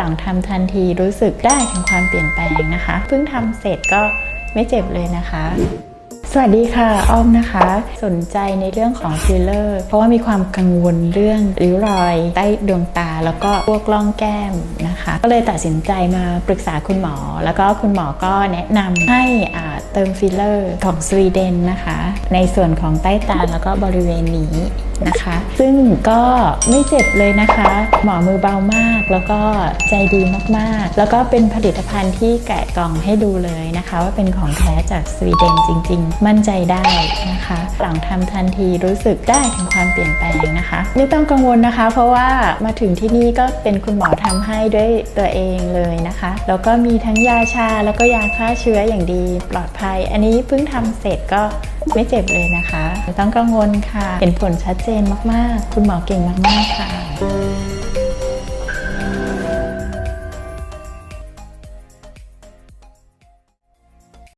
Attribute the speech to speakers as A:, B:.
A: หลังทำทันทีรู้สึกได้ถึงความเปลี่ยนแปลงนะคะเพิ่งทำเสร็จก็ไม่เจ็บเลยนะคะ สวัสดีค่ะอ้อมนะคะ สนใจในเรื่องของฟิลเลอร์ เพราะว่ามีความกังวลเรื่องริ้วรอยใต้ดวงตาแล้วก็พวกร่องแก้มนะคะ ก็เลยตัดสินใจมาปรึกษาคุณหมอ แล้วก็คุณหมอก็แนะนำให้อ่าเติมฟิลเลอร์ของสวีเดนนะคะ ในส่วนของใต้ตาแล้วก็บริเวณนี้นะคะ ซึ่งก็ไม่เจ็บเลยนะคะ หมอมือเบามากแล้วก็ใจดีมากๆ แล้วก็เป็นผลิตภัณฑ์ที่แกะกล่องให้ดูเลยนะคะ ว่าเป็นของแท้จากสวีเดนจริง ๆ มั่นใจได้นะคะ หลังทำทันทีรู้สึกได้ถึงความเปลี่ยนแปลงนะคะ ไม่ต้องกังวลนะคะ เพราะว่ามาถึงที่นี่ก็เป็นคุณหมอทำให้ด้วยตัวเองเลยนะคะ แล้วก็มีทั้งยาชาแล้วก็ยาฆ่าเชื้ออย่างดีปลอดภัย อันนี้เพิ่งทำเสร็จก็ ไม่เจ็บเลยนะคะไม่ต้องกังวลค่ะ เห็นผลชัดเจนมากๆ คุณหมอเก่งมากๆค่ะ